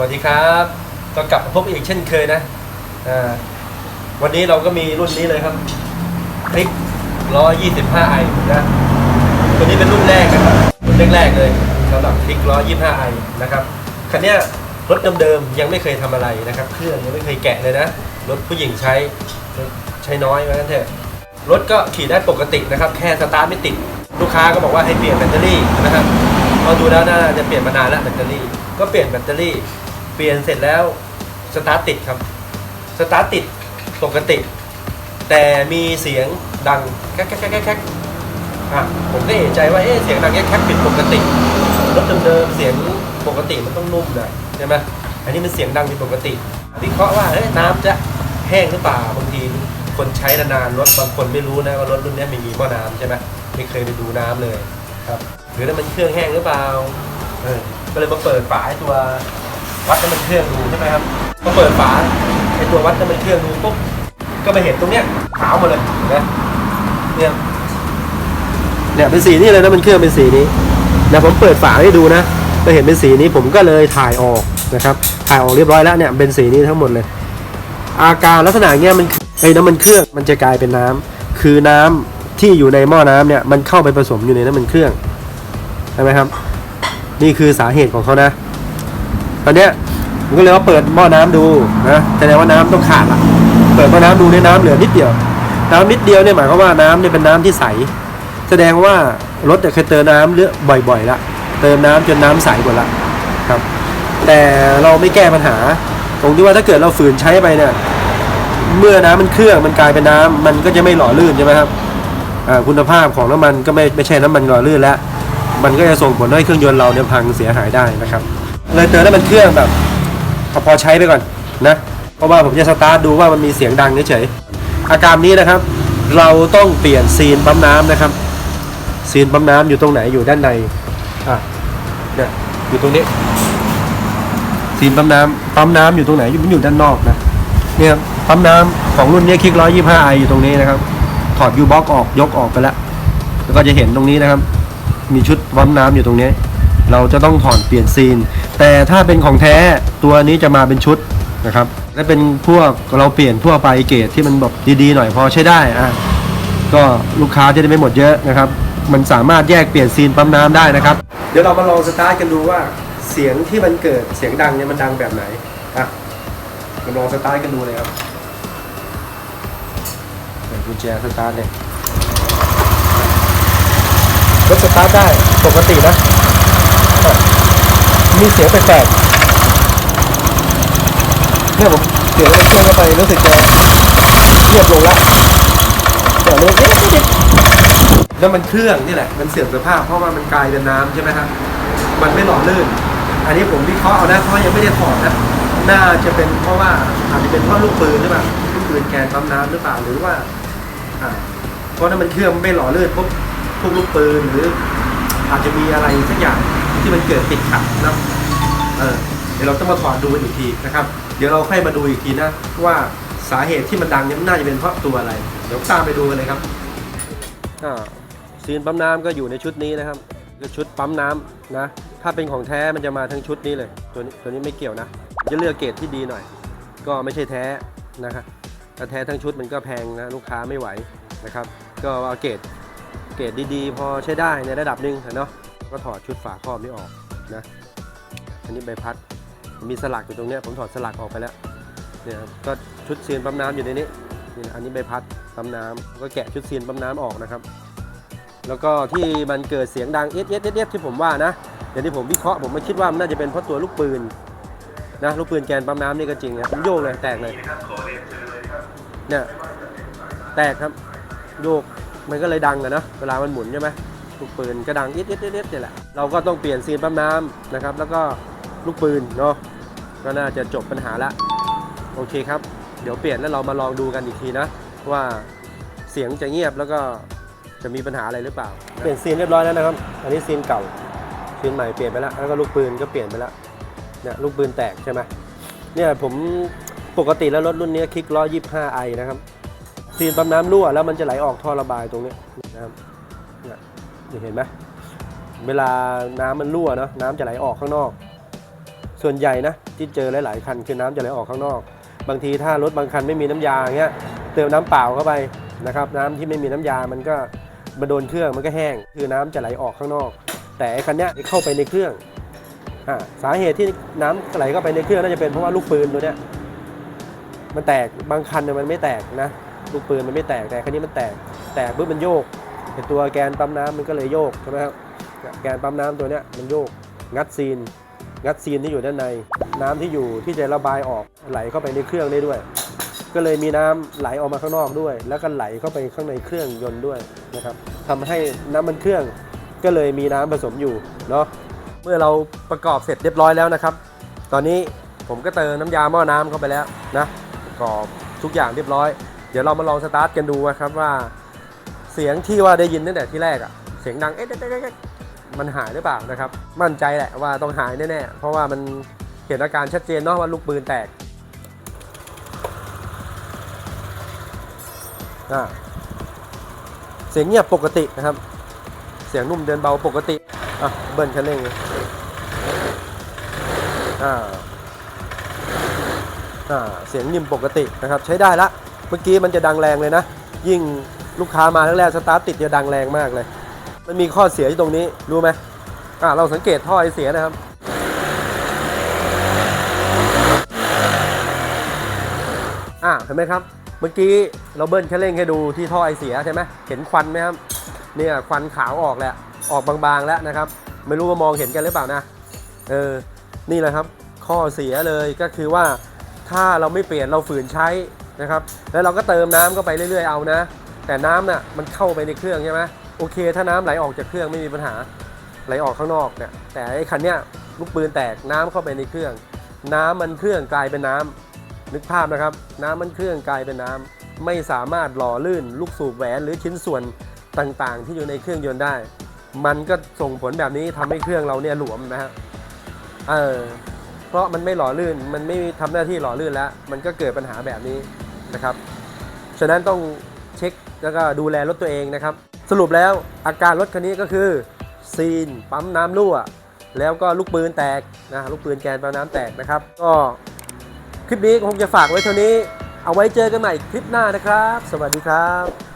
วัสดีครับก็กลับมาพบอีกเช่นเคยนะวันนี้เราก็มีรุ่นนี้เลยครับคลิก 125ไอนะตัวนี้เป็นรุ่นแรกนะครับรุ่นแรกๆเลยสำหรับคลิก 125ไอนะครับคันนี้รถเดิมๆยังไม่เคยทำอะไรนะครับ เครื่องยังไม่เคยแกะเลยนะ รถผู้หญิงใช้ใช้น้อยว่างั้นเถอะรถก็ขี่ได้ปกตินะครับ แค่สตาร์ทไม่ติด ลูกค้าก็บอกว่าให้เปลี่ยนแบตเตอรี่นะครับพอดูแล้วน่าจะเปลี่ยนมานานแล้วแบตเตอรี่ ก็เปลี่ยนแบตเตอรี่ ปลี่ยนเสร็จแล้วสตาร์ทติดครับสตาร์ทติดปกติ แต่มีเสียงดังแก๊กแก๊กแก๊กแก๊กอะผมก็เอะใจว่าเอ๊ะเสียงดังแก๊กแก๊กผิดปกติรถเดิมๆเสียงปกติมันต้องนุ่มนะใช่ไหมอันนี้มันเสียงดังผิดปกติวิเคราะห์ว่าเอ๊ะน้ำจะแห้งหรือเปล่าบางทีคนใช้นานๆรถบางคนไม่รู้นะว่ารถรุ่นนี้ไม่มีหม้อน้ำใช่ไหมไม่เคยไปดูน้ำเลยครับ หรือน้ำมันเครื่องแห้งหรือเปล่าเออก็เลยมาเปิดฝาไอ้ตัว วัดน้ำมันเครื่องดูใช่ไหมครับพอเปิดฝาไอตัววัดน้ำมันเครื่องดูปุ๊บก็ไปเห็นตรงเนี้ยขาวหมาเลยนะเนี่ยเนี่ยเป็นสีนี่เลยนะมันเครื่องเป็นสีนี้นะผมเปิดฝาให้ดูนะไปเห็นเป็นสีนี้ผมก็เลยถ่ายออกนะครับ ถ่ายออกเรียบร้อยแล้วเนี่ยเป็นสีนี้ทั้งหมดเลย อาการลักษณะเงี้ยมันไอ้น้ำมันเครื่องมันจะกลายเป็นน้ำคือน้ำที่อยู่ในหม้อน้ำเนี่ยมันเข้าไปผสมอยู่ในน้ำมันเครื่องใช่ไหมครับ นี่คือสาเหตุของเขานะ ตอนเนี้ยผมก็เลยว่าเปิดหม้อน้ำดูนะแสดงว่าน้ำต้องขาดละเปิดหม้อน้ำดูเนี่ยน้ำเหลือนิดเดียว น้ำนิดเดียวเนี่ยหมายความว่าน้ำเนี่ยเป็นน้ำที่ใส แสดงว่ารถเนี่ยเคยเติมน้ำเลือบ่อยๆละเติมน้ำจนน้ำใสหมดละครับ แต่เราไม่แก้ปัญหา ตรงที่ว่าถ้าเกิดเราฝืนใช้ไปเนี่ยเมื่อน้ำมันเครื่องมันกลายเป็นน้ำมันก็จะไม่หล่อลื่นใช่ไหมครับคุณภาพของน้ำมันก็ไม่ไม่ใช่น้ำมันหล่อลื่นแล้ว มันก็จะส่งผลให้เครื่องยนต์เราเนี่ยพังเสียหายได้นะครับ เลยเติมน้มันเครื่องแบบพอใช้ไปก่อนนะเพราะว่าผมจะสตาร์ทดูว่ามันมีเสียงดังเฉยๆอาการนี้นะครับ เราต้องเปลี่ยนซีนปั๊มน้ำนะครับ ซีนปั๊มน้ำอยู่ตรงไหนอยู่ด้านในอะเนี่ยอยู่ตรงนี้ ซีนปั๊มน้ำปั๊มน้ำอยู่ตรงไหนอยู่มันอยู่ด้านนอกนะเนี่ยปั๊มน้ำของรุ่นนี้คลิกร้อยยี่ห้าไออยู่ตรงนี้นะครับ ถอดยูบ็อกออกยกออกไปแล้วแล้วก็จะเห็นตรงนี้นะครับ มีชุดปั๊มน้ำอยู่ตรงนี้ เราจะต้องถอดเปลี่ยนซีน แต่ถ้าเป็นของแท้ตัวนี้จะมาเป็นชุดนะครับ และเป็นพวกเราเปลี่ยนทั่วไปเกรดที่มันแบบดีๆหน่อยพอใช้ได้อะก็ลูกค้าจะได้ไม่หมดเยอะนะครับ มันสามารถแยกเปลี่ยนซีนปั๊มน้ำได้นะครับ เดี๋ยวเรามาลองสตาร์ทกันดูว่าเสียงที่มันเกิดเสียงดังเนี่ยมันดังแบบไหนอะมาลองสตาร์ทกันดูเลยครับใส่กุญแจสตาร์ทเลยรถสตาร์ทได้ปกตินะ มีเสียงแปลกๆเนี่ยผมเสียงมันเครื่องเข้าไปรู้สึกจะเงียบลงละแต่เรื่องเอ๊ะเอ๊ะแล้วมันเครื่องนี่แหละ มันเสื่อมสภาพเพราะว่ามันกลายเป็นน้ำใช่ไหมครับมันไม่หล่อลื่น อันนี้ผมวิเคราะห์เอานะเพราะยังไม่ได้ถอดนะน่าจะเป็นเพราะว่าอาจจะเป็นเพราะลูกปืนหรือเปล่าลูกปืนแกนปั๊มน้ำหรือเปล่าหรือว่าเพราะนั้นมันเครื่องไม่หล่อลื่นพวกพวกลูกปืนหรือ อาจจะมีอะไรสักอย่าง ที่มันเกิดติดขัดนะเออเดี๋ยวเราต้องมาถอดดูอีกทีนะครับ เดี๋ยวเราค่อยมาดูอีกทีนะว่าสาเหตุที่มันดังเนี่ยมันน่าจะเป็นเพราะตัวอะไร เดี๋ยวตามไปดูกันเลยครับอ่าซีนปั๊มน้ำก็อยู่ในชุดนี้นะครับคือชุดปั๊มน้ำนะ ถ้าเป็นของแท้มันจะมาทั้งชุดนี้เลย ตัวนี้ตัวนี้ไม่เกี่ยวนะ จะเลือกเกรดที่ดีหน่อย ก็ไม่ใช่แท้นะครับถ้าแท้ทั้งชุดมันก็แพงนะลูกค้าไม่ไหวนะครับ ก็เอาเกรดเกรดดีๆ พอใช้ได้ในระดับหนึ่งเนาะ ก็ถอดชุดฝาครอบนี้ออกนะอันนี้ใบพัดมีสลักอยู่ตรงเนี้ยผมถอดสลักออกไปแล้วเนี่ยก็ชุดเซียนปั๊มน้ำอยู่ในนี้นี่อันนี้ใบพัดปั๊มน้ำก็แกะชุดเซียนปั๊มน้ำออกนะครับ แล้วก็ที่มันเกิดเสียงดังเอสเอสเอสที่ผมว่านะอย่างที่ผมวิเคราะห์ผมไม่คิดว่ามันน่าจะเป็นเพราะตัวลูกปืนนะลูกปืนแกนปั๊มน้ำนี่ก็จริงนะมันโยกเลยแตกเลยเนี่ยแตกครับโยกมันก็เลยดังอะนะเวลามันหมุนใช่ไหม ลูกปืนก็ดังอิดอิดอิดอิดนี่แหละเราก็ต้องเปลี่ยนซีนปั๊มน้ำนะครับ แล้วก็ลูกปืนเนาะก็น่าจะจบปัญหาละโอเคครับ เดี๋ยวเปลี่ยนแล้วเรามาลองดูกันอีกทีนะ ว่าเสียงจะเงียบแล้วก็จะมีปัญหาอะไรหรือเปล่า เปลี่ยนซีนเรียบร้อยแล้วนะครับ อันนี้ซีนเก่าซีนใหม่เปลี่ยนไปแล้วแล้วก็ลูกปืนก็เปลี่ยนไปแล้วเนี่ยลูกปืนแตกใช่ไหมเนี่ยผมปกติแล้วรถรุ่นนี้คลิกล้อ 25ไอนะครับซีนปั๊มน้ำรั่วแล้วมันจะไหลออกท่อระบายตรงนี้นะครับ เห็นไหมเวลาน้ำมันรั่วเนาะน้ำจะไหลออกข้างนอก ส่วนใหญ่นะที่เจอหลาย ๆ คันคือน้ำจะไหลออกข้างนอก บางทีถ้ารถบางคันไม่มีน้ำยาอย่างเงี้ยเติมน้ำเปล่าเข้าไปนะครับ น้ำที่ไม่มีน้ำยามันก็มาโดนเครื่องมันก็แห้ง คือน้ำจะไหลออกข้างนอก แต่คันเนี้ยเข้าไปในเครื่องอ่าสาเหตุที่น้ำไหลเข้าไปในเครื่องน่าจะเป็นเพราะว่าลูกปืนตัวเนี้ยมันแตกบางคันเนี่ยมันไม่แตกนะลูกปืนมันไม่แตกแต่คันนี้มันแตกแตกปุ๊บมันโยก ไอตัวแกนปั๊มน้ำมันก็เลยโยกใช่ไหมครับแกนปั๊มน้ำตัวเนี้ยมันโยกงัดซีน งัดซีนที่อยู่ด้านใน น้ำที่อยู่ที่จะระบายออกไหลเข้าไปในเครื่องได้ด้วย ก็เลยมีน้ำไหลออกมาข้างนอกด้วย แล้วก็ไหลเข้าไปข้างในเครื่องยนต์ด้วยนะครับทำให้น้ำมันเครื่องก็เลยมีน้ำผสมอยู่เนาะเมื่อเราประกอบเสร็จเรียบร้อยแล้วนะครับ ตอนนี้ผมก็เติมน้ำยาหม้อน้ำเข้าไปแล้วนะประกอบทุกอย่างเรียบร้อย เดี๋ยวเรามาลองสตาร์ทกันดูนะครับว่า สียงที่ว่าได้ยินตั้งแต่ที่แรกอะเสียงดังเอ๊ะมันหายหรือเปล่านะครับ มั่นใจแหละว่าต้องหายแน่ๆ เพราะว่ามันเห็นอาการชัดเจนเนาะว่าลูกปืนแตกอ่าเสียงเงียบปกตินะครับ เสียงนุ่มเดินเบาปกติอะเบิ้ลคันเร่งเลยอ่าอ่าเสียงนิ่มปกตินะครับ ใช้ได้ละ เมื่อกี้มันจะดังแรงเลยนะ ยิ่ง ลูกค้ามาแรกๆสตาร์ทติดจะดังแรงมากเลย มันมีข้อเสียอยู่ตรงนี้รู้ไหมอ่าเราสังเกตท่อไอเสียนะครับ อ่าเห็นไหมครับ เมื่อกี้เราเบิ้ลแค่เร่งให้ดูที่ท่อไอเสียใช่ไหมเห็นควันไหมครับเนี่ยควันขาวออกแล้วออกบางๆแล้วนะครับ ไม่รู้ว่ามองเห็นกันหรือเปล่านะเออนี่แหละครับ ข้อเสียเลยก็คือว่าถ้าเราไม่เปลี่ยนเราฝืนใช้นะครับ แล้วเราก็เติมน้ำเข้าไปเรื่อยๆเอานะ แต่น้ำน่ะมันเข้าไปในเครื่องใช่ไหมโอเค ถ้าน้ำไหลออกจากเครื่องไม่มีปัญหาไหลออกข้างนอกเนี่ยแต่ไอ้คันเนี้ยลูกปืนแตกน้ำเข้าไปในเครื่อง น้ำมันเครื่องกลายเป็นน้ำนึกภาพนะครับ น้ำมันเครื่องกลายเป็นน้ำไม่สามารถหล่อลื่น ลูกสูบแหวนหรือชิ้นส่วนต่างๆ ที่อยู่ในเครื่องยนต์ได้ มันก็ส่งผลแบบนี้ทำให้เครื่องเราเนี่ยหลวมนะฮะเออเพราะมันไม่หล่อลื่นมันไม่ทำหน้าที่หล่อลื่นแล้ว มันก็เกิดปัญหาแบบนี้นะครับฉะนั้นต้องเช็ค แล้วก็ดูแลรถตัวเองนะครับ สรุปแล้วอาการรถคันนี้ก็คือ ซีน ปั๊มน้ำรั่ว แล้วก็ลูกปืนแตกนะลูกปืนแกนปั๊มน้ำแตกนะครับ ก็คลิปนี้คงจะฝากไว้เท่านี้ เอาไว้เจอกันใหม่คลิปหน้านะครับ สวัสดีครับ